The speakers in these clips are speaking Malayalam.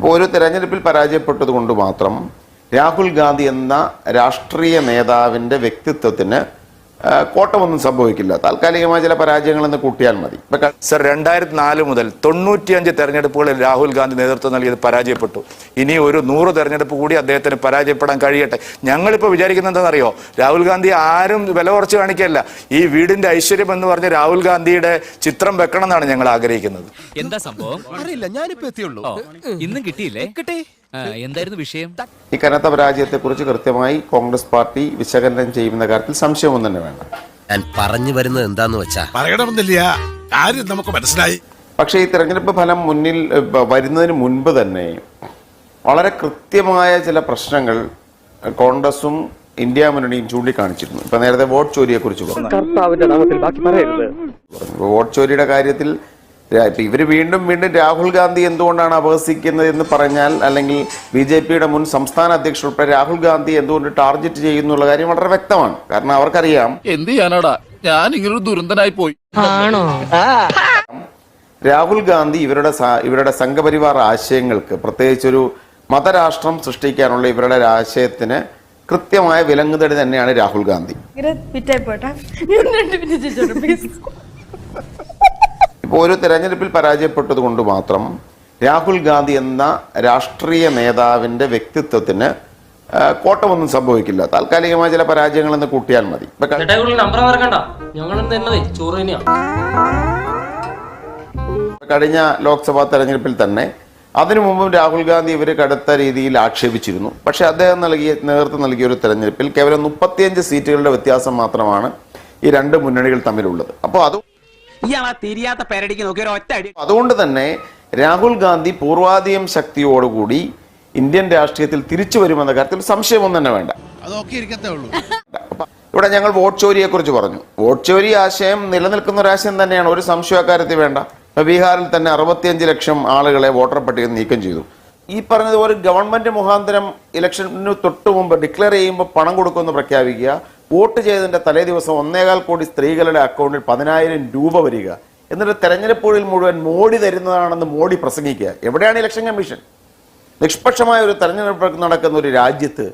ഇപ്പോൾ ഒരു തെരഞ്ഞെടുപ്പിൽ പരാജയപ്പെട്ടത് കൊണ്ട് മാത്രം രാഹുൽ ഗാന്ധി എന്ന രാഷ്ട്രീയ നേതാവിന്റെ വ്യക്തിത്വത്തിന് കോട്ടമൊന്നും സംഭവിക്കില്ല. താൽക്കാലികമായ ചില പരാജയങ്ങളെന്ന് കൂട്ടിയാൽ മതി. സർ രണ്ടായിരത്തി നാല് മുതൽ തൊണ്ണൂറ്റിയഞ്ച് തെരഞ്ഞെടുപ്പുകളിൽ രാഹുൽ ഗാന്ധി നേതൃത്വം നൽകിയത് പരാജയപ്പെട്ടു. ഇനി ഒരു നൂറ് തെരഞ്ഞെടുപ്പ് കൂടി അദ്ദേഹത്തിന് പരാജയപ്പെടാൻ കഴിയട്ടെ. ഞങ്ങളിപ്പോൾ വിചാരിക്കുന്നത് എന്താണെന്നറിയോ? രാഹുൽ ഗാന്ധി ആരും വില കുറച്ച് കാണിക്കല്ല ഈ വീടിന്റെ ഐശ്വര്യം എന്ന് പറഞ്ഞ് രാഹുൽ ഗാന്ധിയുടെ ചിത്രം വെക്കണം എന്നാണ് ഞങ്ങൾ ആഗ്രഹിക്കുന്നത്. എന്താ സംഭവം? അറിയില്ല ഞാനിപ്പോ എത്തിയുള്ളൂ. ഇന്നും കിട്ടിയില്ലേ? കിട്ടി. എന്തായിരുന്നു വിഷയം? ഈ കനത്ത പരാജയത്തെക്കുറിച്ച് കൃത്യമായി കോൺഗ്രസ് പാർട്ടി വിശകലനം ചെയ്യുന്ന കാര്യത്തിൽ സംശയമൊന്നും തന്നെ വേണ്ട. ഞാൻ പറഞ്ഞു വരുന്നത് എന്താന്ന് വെച്ചാ പറയണമെന്നില്ല. കാര്യം നമുക്ക് മനസ്സിലായി. പക്ഷേ ഈ തെരഞ്ഞെടുപ്പ് ഫലം മുന്നിൽ വരുന്നതിന് മുൻപ് തന്നെ വളരെ കൃത്യമായ ചില പ്രശ്നങ്ങൾ കോൺഗ്രസും ഇന്ത്യ മുന്നണിയും ചൂണ്ടിക്കാണിച്ചിരുന്നു. ഇപ്പൊ നേരത്തെ വോട്ട് ചോരിയെ കുറിച്ച് പറഞ്ഞു വോട്ട് ചോരിയുടെ കാര്യത്തിൽ ഇപ്പൊ ഇവർ വീണ്ടും വീണ്ടും രാഹുൽ ഗാന്ധി എന്തുകൊണ്ടാണ് അപഹസിക്കുന്നത് എന്ന് പറഞ്ഞാൽ അല്ലെങ്കിൽ ബി ജെ പിയുടെ മുൻ സംസ്ഥാന അധ്യക്ഷൻ ഉൾപ്പെടെ രാഹുൽ ഗാന്ധി എന്തുകൊണ്ട് ടാർഗറ്റ് ചെയ്യുന്നു എന്നുള്ള കാര്യം വളരെ വ്യക്തമാണ്. കാരണം അവർക്കറിയാം എന്ത് ചെയ്യാനാടാ? ഞാൻ ഇങ്ങനൊരു ദുരന്തനായി പോയി. രാഹുൽ ഗാന്ധി ഇവരുടെ ഇവരുടെ സംഘപരിവാർ ആശയങ്ങൾക്ക് പ്രത്യേകിച്ചൊരു മതരാഷ്ട്രം സൃഷ്ടിക്കാനുള്ള ഇവരുടെ ആശയത്തിന് കൃത്യമായ വിലങ്ങുതടി തന്നെയാണ് രാഹുൽ ഗാന്ധി. ഇപ്പോൾ ഒരു തെരഞ്ഞെടുപ്പിൽ പരാജയപ്പെട്ടത് കൊണ്ട് മാത്രം രാഹുൽ ഗാന്ധി എന്ന രാഷ്ട്രീയ നേതാവിന്റെ വ്യക്തിത്വത്തിന് കോട്ടമൊന്നും സംഭവിക്കില്ല. താൽക്കാലികമായ ചില പരാജയങ്ങളെന്ന് കൂട്ടിയാൽ മതി. കഴിഞ്ഞ ലോക്സഭാ തെരഞ്ഞെടുപ്പിൽ തന്നെ അതിനു മുമ്പും രാഹുൽ ഗാന്ധി ഇവർ കടുത്ത രീതിയിൽ ആക്ഷേപിച്ചിരുന്നു. പക്ഷേ അദ്ദേഹം നൽകിയ നേതൃത്വം നൽകിയ ഒരു തെരഞ്ഞെടുപ്പിൽ കേവലം മുപ്പത്തിയഞ്ച് സീറ്റുകളുടെ വ്യത്യാസം മാത്രമാണ് ഈ രണ്ട് മുന്നണികൾ തമ്മിലുള്ളത്. അപ്പോൾ അത് ഇയാളാ തിരിയാത്ത പേരടിക്ക് നോക്കി ഒരു ഒറ്റ അടി. അതുകൊണ്ട് തന്നെ രാഹുൽ ഗാന്ധി പൂർവാധികം ശക്തിയോടുകൂടി ഇന്ത്യൻ രാഷ്ട്രീയത്തിൽ തിരിച്ചു വരുമെന്ന കാര്യത്തിൽ സംശയമൊന്നും തന്നെ വേണ്ട. അതൊക്കെ ഇരിക്കത്തേ ഉള്ളൂ. ഇവിടെ ഞങ്ങൾ വോട്ട് ചോരിയെ കുറിച്ച് പറഞ്ഞു. വോട്ട് ചോരി ആശയം നിലനിൽക്കുന്ന ഒരു ആശയം തന്നെയാണ്. ഒരു സംശയ കാര്യത്തിൽ വേണ്ട. ഇപ്പൊ ബീഹാറിൽ തന്നെ അറുപത്തിയഞ്ച് ലക്ഷം ആളുകളെ വോട്ടർ പട്ടികയിൽ നീക്കം ചെയ്തു. ഈ പറഞ്ഞതുപോലെ ഗവൺമെന്റ് മുഖാന്തരം ഇലക്ഷന് തൊട്ടു മുമ്പ് ഡിക്ലെയർ ചെയ്യുമ്പോൾ പണം കൊടുക്കുമെന്ന് പ്രഖ്യാപിക്കുക വോട്ട് ചെയ്തതിന്റെ തലേ ദിവസം ഒന്നേകാൽ കോടി സ്ത്രീകളുടെ അക്കൗണ്ടിൽ പതിനായിരം രൂപ വരിക. എന്നിട്ട് തെരഞ്ഞെടുപ്പുകളിൽ മുഴുവൻ മോഡി തരുന്നതാണെന്ന് മോഡി പ്രസംഗിക്കുക. എവിടെയാണ് ഇലക്ഷൻ കമ്മീഷൻ? നിഷ്പക്ഷമായ ഒരു തെരഞ്ഞെടുപ്പ് നടക്കുന്ന ഒരു രാജ്യത്ത്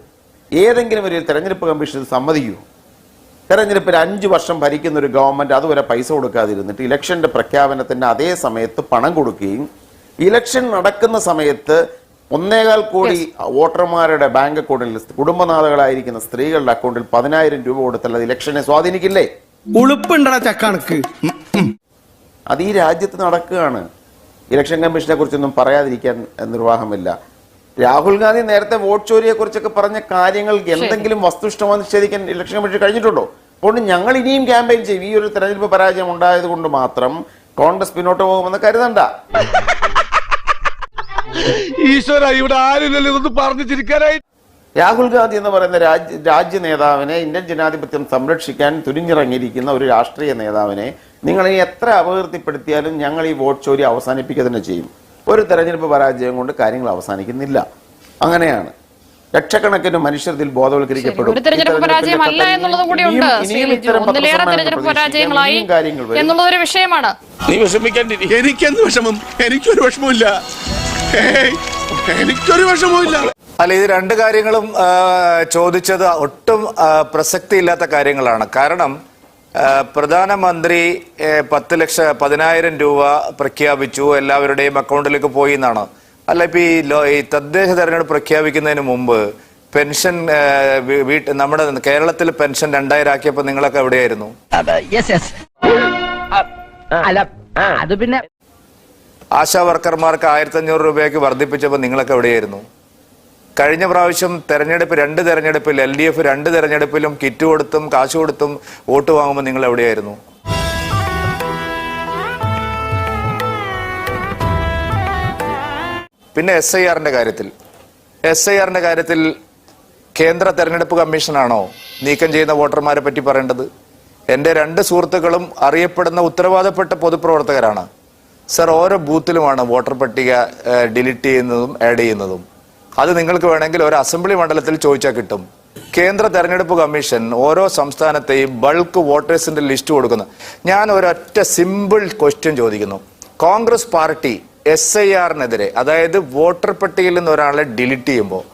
ഏതെങ്കിലും ഒരു തെരഞ്ഞെടുപ്പ് കമ്മീഷൻ സമ്മതിക്കൂ. സമ്മതിക്കുമോ തെരഞ്ഞെടുപ്പിൽ അഞ്ച് വർഷം ഭരിക്കുന്ന ഒരു ഗവൺമെന്റ് അതുവരെ പൈസ കൊടുക്കാതിരുന്നിട്ട് ഇലക്ഷന്റെ പ്രഖ്യാപനത്തിന്റെ അതേ സമയത്ത് പണം കൊടുക്കുകയും ഇലക്ഷൻ നടക്കുന്ന സമയത്ത് ഒന്നേകാൽ കോടി വോട്ടർമാരുടെ ബാങ്ക് അക്കൗണ്ടിൽ കുടുംബനാഥകളായിരിക്കുന്ന സ്ത്രീകളുടെ അക്കൗണ്ടിൽ പതിനായിരം രൂപ കൊടുത്താൽ അത് ഇലക്ഷനെ സ്വാധീനിക്കില്ലേ? ഉളുപ്പുണ്ടടാ ചക്കണക്ക്. അത് ഈ രാജ്യത്ത് നടക്കുകയാണ്. ഇലക്ഷൻ കമ്മീഷനെ കുറിച്ചൊന്നും പറയാതിരിക്കാൻ നിർവാഹമില്ല. രാഹുൽ ഗാന്ധി നേരത്തെ വോട്ട് ചോരിയെ കുറിച്ചൊക്കെ പറഞ്ഞ കാര്യങ്ങൾ എന്തെങ്കിലും വസ്തുനിഷ്ഠമായി നിഷേധിക്കാൻ ഇലക്ഷൻ കമ്മീഷൻ കഴിഞ്ഞിട്ടുണ്ടോ? അതുകൊണ്ട് ഞങ്ങൾ ഇനിയും ക്യാമ്പയിൻ ചെയ്യും. ഈ ഒരു തെരഞ്ഞെടുപ്പ് പരാജയം ഉണ്ടായത് കൊണ്ട് മാത്രം കോൺഗ്രസ് പിന്നോട്ട് പോകുമെന്ന് കരുതണ്ട. ഈശ്വര ഇവിടെ ആരില്ലല്ലോ ഇതൊന്ന് പറഞ്ഞു ചിരിക്കാനായി. രാഹുൽ ഗാന്ധി എന്ന് പറയുന്ന രാജ്യ രാജ്യ നേതാവിനെ ഇന്ത്യൻ ജനാധിപത്യം സംരക്ഷിക്കാൻ തുരിഞ്ഞിറങ്ങിയിരിക്കുന്ന ഒരു രാഷ്ട്രീയ നേതാവിനെ നിങ്ങൾ ഇനി എത്ര അപകീർത്തിപ്പെടുത്തിയാലും ഞങ്ങൾ ഈ വോട്ട് ചോരി അവസാനിപ്പിക്കുക തന്നെ ചെയ്യും. ഒരു തെരഞ്ഞെടുപ്പ് പരാജയം കൊണ്ട് കാര്യങ്ങൾ അവസാനിക്കുന്നില്ല. അങ്ങനെയാണ്. ലക്ഷക്കണക്കിന് മനുഷ്യർ ഇതിൽ ബോധവൽക്കരിക്കപ്പെടും. വിഷയമാണ്. നീ വിഷമിക്കാണ്ടിരി എനിക്കെന്ത് വിഷമം? എനിക്കൊരു വിഷമമില്ല എനിക്കൊരു വിഷമമില്ല അല്ല ഇത് രണ്ട് കാര്യങ്ങളും ചോദിച്ചത് ഒട്ടും പ്രസക്തി പ്രസക്തിയില്ലാത്ത കാര്യങ്ങളാണ്. കാരണം പ്രധാനമന്ത്രി പത്ത് ലക്ഷ പതിനായിരം രൂപ പ്രഖ്യാപിച്ചു എല്ലാവരുടെയും അക്കൗണ്ടിലേക്ക് പോയി എന്നാണ്. അല്ല ഇപ്പൊ ഈ ലോ- ഈ തദ്ദേശ തെരഞ്ഞെടുപ്പ് പ്രഖ്യാപിക്കുന്നതിന് മുമ്പ് പെൻഷൻ വീട്ട് നമ്മുടെ കേരളത്തിൽ പെൻഷൻ രണ്ടായിരം ആക്കിയപ്പോൾ നിങ്ങളൊക്കെ എവിടെയായിരുന്നു? അല്ല അത് പിന്നെ ആശാ വർക്കർമാർക്ക് ആയിരത്തി അഞ്ഞൂറ് രൂപയ്ക്ക് വർദ്ധിപ്പിച്ചപ്പോൾ നിങ്ങളൊക്കെ എവിടെയായിരുന്നു? കഴിഞ്ഞ പ്രാവശ്യം തെരഞ്ഞെടുപ്പ് രണ്ട് തെരഞ്ഞെടുപ്പിൽ എൽ ഡി എഫ് രണ്ട് തെരഞ്ഞെടുപ്പിലും കിറ്റ് കൊടുത്തും കാശ് കൊടുത്തും വോട്ട് വാങ്ങുമ്പോൾ നിങ്ങൾ എവിടെയായിരുന്നു? പിന്നെ എസ് ഐ ആറിന്റെ കാര്യത്തിൽ. എസ് ഐ ആറിന്റെ കാര്യത്തിൽ കേന്ദ്ര തെരഞ്ഞെടുപ്പ് കമ്മീഷനാണോ നീക്കം ചെയ്യുന്ന വോട്ടർമാരെ പറ്റി പറയേണ്ടത്? എന്റെ രണ്ട് സുഹൃത്തുക്കളും അറിയപ്പെടുന്ന ഉത്തരവാദപ്പെട്ട പൊതുപ്രവർത്തകരാണ്. സർ ഓരോ ബൂത്തിലുമാണ് വോട്ടർ പട്ടിക ഡിലീറ്റ് ചെയ്യുന്നതും ആഡ് ചെയ്യുന്നതും. അത് നിങ്ങൾക്ക് വേണമെങ്കിൽ ഒരു അസംബ്ലി മണ്ഡലത്തിൽ ചോദിച്ചാൽ കിട്ടും. കേന്ദ്ര തെരഞ്ഞെടുപ്പ് കമ്മീഷൻ ഓരോ സംസ്ഥാനത്തെയും ബൾക്ക് വോട്ടേഴ്സിന്റെ ലിസ്റ്റ് കൊടുക്കുന്നു. ഞാൻ ഒരൊറ്റ സിമ്പിൾ ക്വസ്റ്റ്യൻ ചോദിക്കുന്നു. കോൺഗ്രസ് പാർട്ടി എസ് ഐ ആറിനെതിരെ അതായത് വോട്ടർ പട്ടികയിൽ നിന്ന് ഒരാളെ ഡിലീറ്റ് ചെയ്യുമ്പോൾ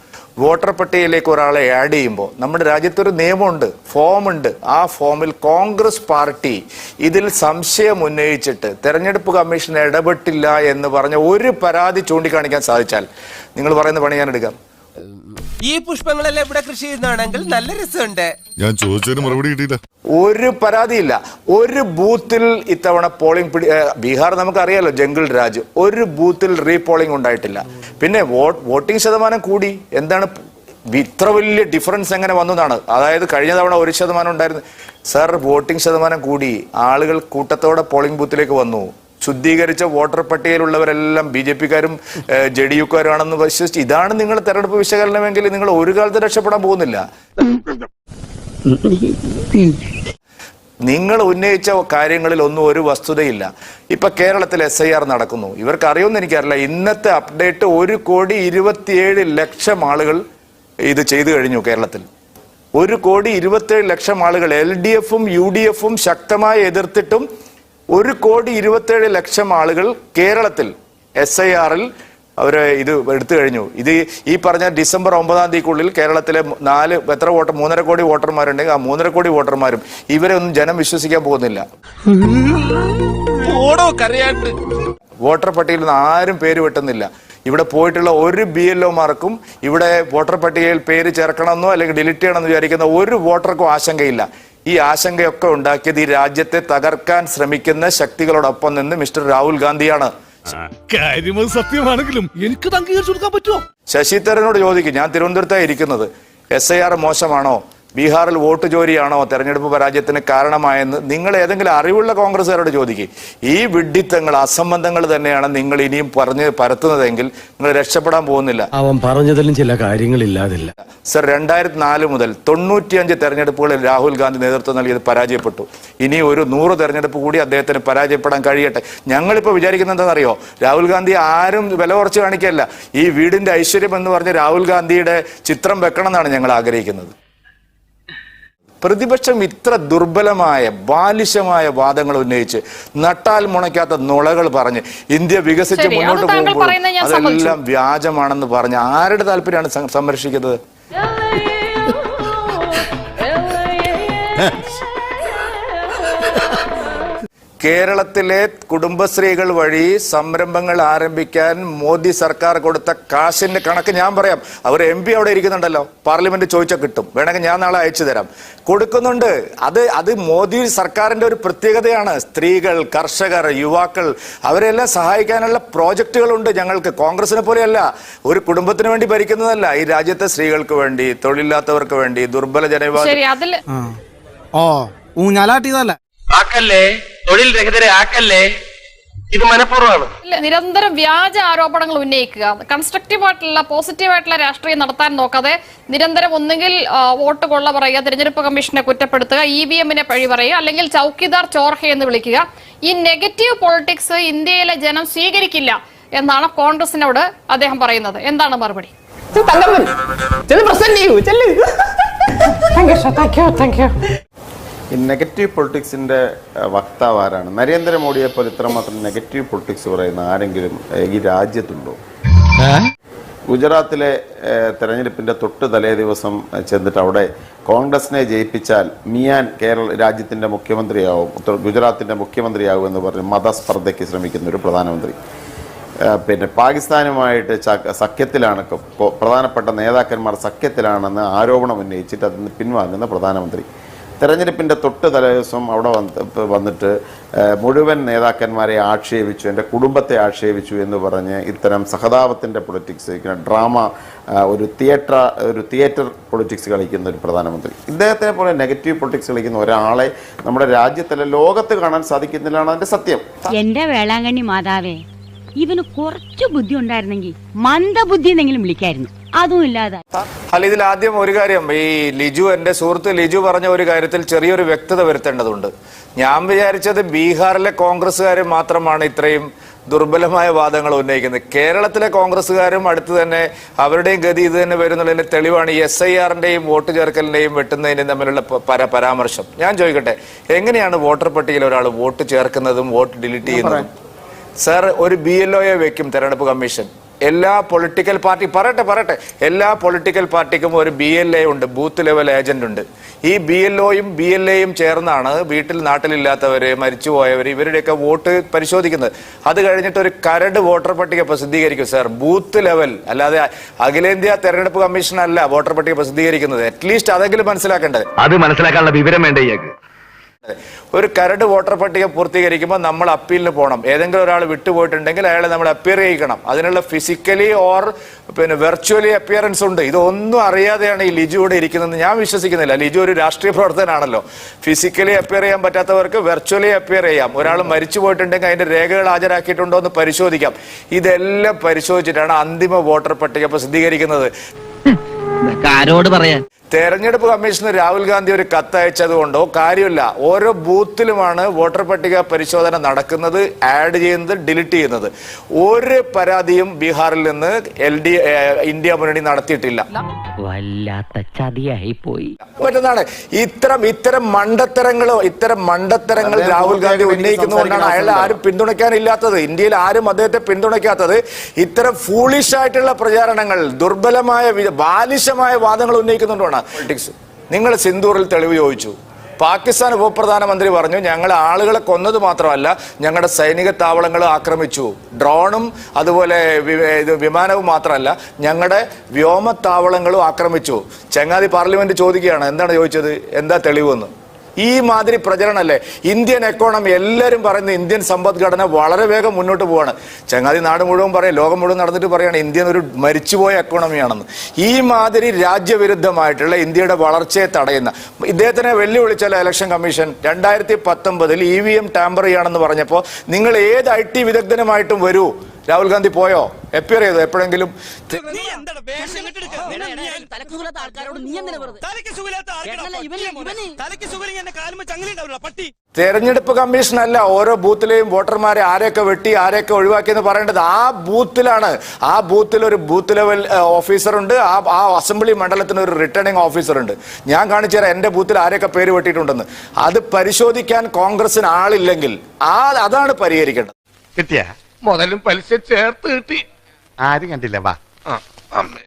വോട്ടർ പട്ടികയിലേക്ക് ഒരാളെ ആഡ് ചെയ്യുമ്പോൾ നമ്മുടെ രാജ്യത്തൊരു നിയമമുണ്ട് ഫോമുണ്ട്. ആ ഫോമിൽ കോൺഗ്രസ് പാർട്ടി ഇതിൽ സംശയം ഉന്നയിച്ചിട്ട് തെരഞ്ഞെടുപ്പ് കമ്മീഷൻ ഇടപെട്ടില്ല എന്ന് പറഞ്ഞ ഒരു പരാതി ചൂണ്ടിക്കാണിക്കാൻ സാധിച്ചാൽ നിങ്ങൾ പറയുന്ന പണി ഞാൻ എടുക്കാം. ഈ പുഷ്പങ്ങളെല്ലാം ഇവിടെ കൃഷി ചെയ്യുന്നതാണെങ്കിൽ നല്ല രസമുണ്ട്. ഞാൻ ചോദിച്ചതിന് മറുപടി കിട്ടിയില്ല. ഒരു പരാതിയില്ല. ഒരു ബൂത്തിൽ ഇത്തവണ പോളിംഗ് പിടി ബീഹാർ നമുക്കറിയാലോ ജംഗിൾ രാജ്. ഒരു ബൂത്തിൽ റീപോളിംഗ് ഉണ്ടായിട്ടില്ല. പിന്നെ വോട്ടിംഗ് ശതമാനം കൂടി. എന്താണ് ഇത്ര വലിയ ഡിഫറൻസ് എങ്ങനെ വന്നതാണ് അതായത് കഴിഞ്ഞ തവണ ഒരു ശതമാനം ഉണ്ടായിരുന്നു. സാർ വോട്ടിംഗ് ശതമാനം കൂടി. ആളുകൾ കൂട്ടത്തോടെ പോളിംഗ് ബൂത്തിലേക്ക് വന്നു. ശുദ്ധീകരിച്ച വോട്ടർ പട്ടികയിലുള്ളവരെല്ലാം ബി ജെ പിക്കാരും ജെ ഡി യുക്കാരുമാണെന്ന് വിശ്വസിച്ച് ഇതാണ് നിങ്ങൾ തെരഞ്ഞെടുപ്പ് വിശകലനമെങ്കിൽ നിങ്ങൾ ഒരു കാലത്ത് രക്ഷപ്പെടാൻ പോകുന്നില്ല. നിങ്ങൾ ഉന്നയിച്ച കാര്യങ്ങളിൽ ഒന്നും ഒരു വസ്തുതയില്ല. ഇപ്പൊ കേരളത്തിൽ എസ് ഐ ആർ നടക്കുന്നു. ഇവർക്ക് അറിയുമെന്ന് എനിക്കറിയില്ല. ഇന്നത്തെ അപ്ഡേറ്റ് ഒരു കോടി ഇരുപത്തിയേഴ് ലക്ഷം ആളുകൾ ഇത് ചെയ്തു കഴിഞ്ഞു കേരളത്തിൽ. ഒരു കോടി ഇരുപത്തിയേഴ് ലക്ഷം ആളുകൾ എൽ ഡി എഫും യു ഡി എഫും ശക്തമായി എതിർത്തിട്ടും ഒരു കോടി ഇരുപത്തിയേഴ് ലക്ഷം ആളുകൾ കേരളത്തിൽ എസ് ഐ ആറിൽ അവർ ഇത് എടുത്തു കഴിഞ്ഞു. ഇത് ഈ പറഞ്ഞ ഡിസംബർ ഒമ്പതാം തീയതിക്കുള്ളിൽ കേരളത്തിലെ നാല് എത്ര വോട്ടർ മൂന്നര കോടി വോട്ടർമാരുണ്ടെങ്കിൽ ആ മൂന്നര കോടി വോട്ടർമാരും ഇവരെ ഒന്നും ജനം വിശ്വസിക്കാൻ പോകുന്നില്ല. വോട്ടർ പട്ടികയിൽ നിന്ന് ആരും പേര് വെട്ടുന്നില്ല. ഇവിടെ പോയിട്ടുള്ള ഒരു ബി എൽ ഒമാർക്കും ഇവിടെ വോട്ടർ പട്ടികയിൽ പേര് ചേർക്കണമെന്നോ അല്ലെങ്കിൽ ഡിലീറ്റ് ചെയ്യണമെന്ന് വിചാരിക്കുന്ന ഒരു വോട്ടർക്കും ആശങ്കയില്ല. ഈ ആശങ്കയൊക്കെ ഉണ്ടാക്കിയത് ഈ രാജ്യത്തെ തകർക്കാൻ ശ്രമിക്കുന്ന ശക്തികളോടൊപ്പം നിന്ന് മിസ്റ്റർ രാഹുൽ ഗാന്ധിയാണ്. കാര്യം സത്യമാണെങ്കിലും എനിക്ക് അംഗീകരിച്ചു കൊടുക്കാൻ പറ്റുമോ? ശശി തരനോട് ചോദിക്കും ഞാൻ തിരുവനന്തപുരത്താണ് ഇരിക്കുന്നത്. എസ് ഐ ആർ മോശമാണോ? ബീഹാറിൽ വോട്ട് ചോരിയാണോ തെരഞ്ഞെടുപ്പ് പരാജയത്തിന് കാരണമായെന്ന് നിങ്ങൾ ഏതെങ്കിലും അറിവുള്ള കോൺഗ്രസ്സുകാരോട് ചോദിക്കും. ഈ വിഡ്ഢിത്തങ്ങൾ അസംബന്ധങ്ങൾ തന്നെയാണ് നിങ്ങൾ ഇനിയും പറഞ്ഞ് പരത്തുന്നതെങ്കിൽ നിങ്ങൾ രക്ഷപ്പെടാൻ പോകുന്നില്ല. അവൻ പറഞ്ഞതിലും ചില കാര്യങ്ങളില്ലാതില്ല. സർ രണ്ടായിരത്തി നാല് മുതൽ തൊണ്ണൂറ്റിയഞ്ച് തെരഞ്ഞെടുപ്പുകളിൽ രാഹുൽ ഗാന്ധി നേതൃത്വം നൽകിയത് പരാജയപ്പെട്ടു. ഇനി ഒരു നൂറ് തെരഞ്ഞെടുപ്പ് കൂടി അദ്ദേഹത്തിന് പരാജയപ്പെടാൻ കഴിയട്ടെ. ഞങ്ങളിപ്പോൾ വിചാരിക്കുന്നത് എന്താണെന്നറിയോ? രാഹുൽ ഗാന്ധി ആരും വില കുറച്ച് കാണിക്കല്ല ഈ വീടിന്റെ ഐശ്വര്യം എന്ന് പറഞ്ഞ് രാഹുൽ ഗാന്ധിയുടെ ചിത്രം വെക്കണം എന്നാണ് ഞങ്ങൾ ആഗ്രഹിക്കുന്നത്. പ്രതിപക്ഷം ഇത്ര ദുർബലമായ ബാലിശമായ വാദങ്ങൾ ഉന്നയിച്ച് നട്ടാൽ മുണയ്ക്കാത്ത നുളകൾ പറഞ്ഞ് ഇന്ത്യ വികസിച്ച് മുന്നോട്ട് പോകുമ്പോൾ. അതെല്ലാം വ്യാജമാണെന്ന് പറഞ്ഞ് ആരുടെ താല്പര്യമാണ് സംരക്ഷിക്കുന്നത് സംരക്ഷിക്കുന്നത് കേരളത്തിലെ കുടുംബശ്രീകൾ വഴി സംരംഭങ്ങൾ ആരംഭിക്കാൻ മോദി സർക്കാർ കൊടുത്ത കാശിന്റെ കണക്ക് ഞാൻ പറയാം. അവർ എം പി അവിടെ ഇരിക്കുന്നുണ്ടല്ലോ. പാർലമെന്റ് ചോദിച്ചാൽ കിട്ടും. വേണമെങ്കിൽ ഞാൻ നാളെ അയച്ചു തരാം. കൊടുക്കുന്നുണ്ട്. അത് അത് മോദി സർക്കാരിന്റെ ഒരു പ്രത്യേകതയാണ്. സ്ത്രീകൾ കർഷകർ യുവാക്കൾ അവരെല്ലാം സഹായിക്കാനുള്ള പ്രോജക്റ്റുകളുണ്ട് ഞങ്ങൾക്ക്. കോൺഗ്രസിനെ പോലെയല്ല. ഒരു കുടുംബത്തിന് വേണ്ടി ഭരിക്കുന്നതല്ല. ഈ രാജ്യത്തെ സ്ത്രീകൾക്ക് വേണ്ടി തൊഴിലില്ലാത്തവർക്ക് വേണ്ടി ദുർബല ജനവിഭാഗം ഓ ഊഞ്ഞാലാട്ടിയതല്ല. ആക്കല്ലേ? തൊഴിൽ രഹിതരെ ആക്കല്ലേ? ഇത് മനഃപൂർവമാണ്. നിരന്തരം വ്യാജ ആരോപണങ്ങൾ ഉന്നയിക്കുക. കൺസ്ട്രക്റ്റീവ് ആയിട്ടുള്ള പോസിറ്റീവ് ആയിട്ടുള്ള രാഷ്ട്രീയം നടത്താൻ നോക്കാതെ നിരന്തരം ഒന്നുകിൽ വോട്ട് കൊള്ള പറയുക തിരഞ്ഞെടുപ്പ് കമ്മീഷനെ കുറ്റപ്പെടുത്തുക ഇ വി എമ്മിനെ പഴി പറയുക അല്ലെങ്കിൽ ചൌക്കിദാർ ചോർഹ എന്ന് വിളിക്കുക. ഈ നെഗറ്റീവ് പൊളിറ്റിക്സ് ഇന്ത്യയിലെ ജനം സ്വീകരിക്കില്ല എന്നാണ് കോൺഗ്രസിനോട് അദ്ദേഹം പറയുന്നത്. എന്താണ് മറുപടി? ഈ നെഗറ്റീവ് പൊളിറ്റിക്സിന്റെ ഏഹ്, വക്താവ് ആരാണ്? നരേന്ദ്രമോദിയെ പോലെ ഇത്രമാത്രം നെഗറ്റീവ് പൊളിറ്റിക്സ് പറയുന്ന ആരെങ്കിലും ഈ രാജ്യത്തുണ്ടോ? ഗുജറാത്തിലെ തെരഞ്ഞെടുപ്പിന്റെ തൊട്ട് തലേ ദിവസം ചെന്നിട്ട് അവിടെ കോൺഗ്രസിനെ ജയിപ്പിച്ചാൽ മിയാൻ കേരള രാജ്യത്തിന്റെ മുഖ്യമന്ത്രിയാവും ഉത്തർ ഗുജറാത്തിന്റെ മുഖ്യമന്ത്രിയാവും എന്ന് പറഞ്ഞ് മതസ്പർദ്ധയ്ക്ക് ശ്രമിക്കുന്ന ഒരു പ്രധാനമന്ത്രി. പിന്നെ പാകിസ്ഥാനുമായിട്ട് സഖ്യത്തിലാണ് പ്രധാനപ്പെട്ട നേതാക്കന്മാർ സഖ്യത്തിലാണെന്ന് ആരോപണം ഉന്നയിച്ചിട്ട് അതിന് നിന്ന് പിൻവാങ്ങുന്ന പ്രധാനമന്ത്രി. തെരഞ്ഞെടുപ്പിന്റെ തൊട്ട് തലേ ദിവസം അവിടെ വന്ന് വന്നിട്ട് മുഴുവൻ നേതാക്കന്മാരെ ആക്ഷേപിച്ചു എന്റെ കുടുംബത്തെ ആക്ഷേപിച്ചു എന്ന് പറഞ്ഞ് ഇത്തരം സഹതാപത്തിന്റെ പൊളിറ്റിക്സ് ഡ്രാമ ഒരു തിയേറ്റർ ഒരു തിയേറ്റർ പൊളിറ്റിക്സ് കളിക്കുന്ന ഒരു പ്രധാനമന്ത്രി. ഇദ്ദേഹത്തിനെ പോലെ നെഗറ്റീവ് പൊളിറ്റിക്സ് കളിക്കുന്ന ഒരാളെ നമ്മുടെ രാജ്യത്തല്ല ലോകത്ത് കാണാൻ സാധിക്കുന്നില്ലാണ് അതിന്റെ സത്യം. എന്റെ വേളാങ്കണ്ണി മാതാവേ ഇവന് കുറച്ച് ബുദ്ധി ഉണ്ടായിരുന്നെങ്കിൽ മന്ദബുദ്ധി എന്നെങ്കിലും വിളിക്കായിരുന്നു. അതും ഇല്ലാതായി. അല്ല ഇതിൽ ആദ്യം ഒരു കാര്യം ഈ ലിജു എന്റെ സുഹൃത്ത് ലിജു പറഞ്ഞ ഒരു കാര്യത്തിൽ ചെറിയൊരു വ്യക്തത വരുത്തേണ്ടതുണ്ട്. ഞാൻ വിചാരിച്ചത് ബീഹാറിലെ കോൺഗ്രസ്സുകാർ മാത്രമാണ് ഇത്രയും ദുർബലമായ വാദങ്ങൾ ഉന്നയിക്കുന്നത്. കേരളത്തിലെ കോൺഗ്രസ്സുകാരും അടുത്ത് തന്നെ അവരുടെയും ഗതി ഇത് തന്നെ വരുന്നുള്ളതിന്റെ തെളിവാണ് ഈ എസ് ഐ ആറിന്റെയും വോട്ട് ചേർക്കലിന്റെയും വെട്ടുന്നതിന്റെയും തമ്മിലുള്ള പര പരാമർശം. ഞാൻ ചോദിക്കട്ടെ എങ്ങനെയാണ് വോട്ടർ പട്ടികയിൽ ഒരാൾ വോട്ട് ചേർക്കുന്നതും വോട്ട് ഡിലീറ്റ് ചെയ്യുന്നതും? സാർ ഒരു ബി എൽ ഒയെ വെക്കും തെരഞ്ഞെടുപ്പ് കമ്മീഷൻ. എല്ലാ പൊളിറ്റിക്കൽ പാർട്ടി പറയട്ടെ പറയട്ടെ. എല്ലാ പൊളിറ്റിക്കൽ പാർട്ടിക്കും ഒരു ബി എൽ എ ഉണ്ട് ബൂത്ത് ലെവൽ ഏജന്റ് ഉണ്ട്. ഈ ബി എൽ ഒയും ബി എൽ എയും ചേർന്നാണ് വീട്ടിൽ നാട്ടിലില്ലാത്തവർ മരിച്ചുപോയവർ ഇവരുടെയൊക്കെ വോട്ട് പരിശോധിക്കുന്നത്. അത് കഴിഞ്ഞിട്ട് ഒരു കരട് വോട്ടർ പട്ടിക പ്രസിദ്ധീകരിക്കും സാർ ബൂത്ത് ലെവൽ അല്ലാതെ അഖിലേന്ത്യാ തെരഞ്ഞെടുപ്പ് കമ്മീഷൻ അല്ല വോട്ടർ പട്ടിക പ്രസിദ്ധീകരിക്കുന്നത്. അറ്റ്ലീസ്റ്റ് അതെങ്കിലും മനസ്സിലാക്കേണ്ടത്. അത് മനസ്സിലാക്കാനുള്ള വിവരം വേണ്ട ഒരു കരട് വോട്ടർ പട്ടിക പൂർത്തീകരിക്കുമ്പോൾ നമ്മൾ അപ്പീലിന് പോകണം. ഏതെങ്കിലും ഒരാൾ വിട്ടുപോയിട്ടുണ്ടെങ്കിൽ അയാളെ നമ്മൾ അപ്പിയർ ചെയ്യിക്കണം. അതിനുള്ള ഫിസിക്കലി ഓർ പിന്നെ വെർച്വലി അപ്പിയറൻസ് ഉണ്ട്. ഇതൊന്നും അറിയാതെയാണ് ഈ ലിജു ഇവിടെ ഇരിക്കുന്നത്. ഞാൻ വിശ്വസിക്കുന്നില്ല. ലിജു ഒരു രാഷ്ട്രീയ പ്രവർത്തനാണല്ലോ ഫിസിക്കലി അപ്പിയർ ചെയ്യാൻ പറ്റാത്തവർക്ക് വെർച്വലി അപ്പിയർ ചെയ്യാം. ഒരാൾ മരിച്ചു പോയിട്ടുണ്ടെങ്കിൽ അതിന്റെ രേഖകൾ ഹാജരാക്കിയിട്ടുണ്ടോ എന്ന് പരിശോധിക്കാം. ഇതെല്ലാം പരിശോധിച്ചിട്ടാണ് അന്തിമ വോട്ടർ പട്ടിക പ്രസിദ്ധീകരിക്കുന്നത് ആരോട് പറയാ തെരഞ്ഞെടുപ്പ് കമ്മീഷന് രാഹുൽ ഗാന്ധി ഒരു കത്തയച്ചത് കൊണ്ടോ കാര്യമില്ല. ഓരോ ബൂത്തിലുമാണ് വോട്ടർ പട്ടിക പരിശോധന നടക്കുന്നത് ആഡ് ചെയ്യുന്നത് ഡിലീറ്റ് ചെയ്യുന്നത്. ഒരു പരാതിയും ബീഹാറിൽ നിന്ന് എൽ ഡി ഇന്ത്യ മുന്നണി നടത്തിയിട്ടില്ല. വല്ലാത്ത ചതിയായി പോയി മറ്റൊന്നാണ് ഇത്തരം ഇത്തരം മണ്ടത്തരങ്ങളോ ഇത്തരം മണ്ടത്തരങ്ങൾ രാഹുൽ ഗാന്ധി ഉന്നയിക്കുന്നതുകൊണ്ടാണ് അയാൾ സംസാരിക്കാൻ ആരും പിന്തുണയ്ക്കാനില്ലാത്തത്. ഇന്ത്യയിൽ ആരും അദ്ദേഹത്തെ പിന്തുണയ്ക്കാത്തത് ഇത്തരം ഫൂളിഷ് ആയിട്ടുള്ള പ്രചാരണങ്ങൾ ദുർബലമായ ബാലിശമായ വാദങ്ങൾ ഉന്നയിക്കുന്നുകൊണ്ടാണ് പൊളിറ്റിക്സ് നിങ്ങൾ സിന്ദൂറിൽ തെളിവ് ചോദിച്ചു. പാകിസ്ഥാൻ ഉപപ്രധാനമന്ത്രി പറഞ്ഞു ഞങ്ങൾ ആളുകളെ കൊന്നത് മാത്രമല്ല ഞങ്ങളുടെ സൈനിക താവളങ്ങൾ ആക്രമിച്ചു. ഡ്രോണും അതുപോലെ വിമാനവും മാത്രമല്ല ഞങ്ങളുടെ വ്യോമ താവളങ്ങളും ആക്രമിച്ചു. ചങ്ങാതി പാർലമെന്റ് ചോദിക്കുകയാണ് എന്താണ് ചോദിച്ചത്? എന്താ തെളിവെന്ന്? ഈ മാതിരി പ്രചരണമല്ലേ ഇന്ത്യൻ എക്കോണമി എല്ലാവരും പറയുന്ന ഇന്ത്യൻ സമ്പദ്ഘടന വളരെ വേഗം മുന്നോട്ട് പോവാണ്. ചങ്ങാതി നാട് മുഴുവൻ പറയും ലോകം മുഴുവൻ നടന്നിട്ട് പറയാണ് ഇന്ത്യൻ ഒരു മരിച്ചുപോയ എക്കോണമിയാണെന്ന് ഈ മാതിരി രാജ്യവിരുദ്ധമായിട്ടുള്ള ഇന്ത്യയുടെ വളർച്ചയെ തടയുന്ന ഇദ്ദേഹത്തിനെ വെല്ലുവിളിച്ചല്ല ഇലക്ഷൻ കമ്മീഷൻ രണ്ടായിരത്തി പത്തൊമ്പതിൽ ഇ വി എം ടാമ്പർ ചെയ്യാണെന്ന് പറഞ്ഞപ്പോൾ നിങ്ങൾ ഏത് ഐ ടി വിദഗ്ധനുമായിട്ടും വരൂ. രാഹുൽ ഗാന്ധി പോയോ? എപ്പിയർ ചെയ്തോ? എപ്പോഴെങ്കിലും തെരഞ്ഞെടുപ്പ് കമ്മീഷൻ അല്ല ഓരോ ബൂത്തിലെയും വോട്ടർമാരെ ആരെയൊക്കെ വെട്ടി ആരെയൊക്കെ ഒഴിവാക്കിയെന്ന് പറയേണ്ടത് ആ ബൂത്തിലാണ് ആ ബൂത്തിൽ ഒരു ബൂത്ത് ലെവൽ ഓഫീസറുണ്ട് ആ ആ അസംബ്ലി മണ്ഡലത്തിന് ഒരു റിട്ടേണിംഗ് ഓഫീസറുണ്ട് ഞാൻ കാണിച്ചു തരാം എന്റെ ബൂത്തിൽ ആരെയൊക്കെ പേര് വെട്ടിയിട്ടുണ്ടെന്ന്. അത് പരിശോധിക്കാൻ കോൺഗ്രസിന് ആളില്ലെങ്കിൽ ആ അതാണ് പരിഹരിക്കേണ്ടത്. കിട്ടിയ? മുതലും പലിശ ചേർത്ത് കിട്ടി. ആരും കണ്ടില്ല വാ.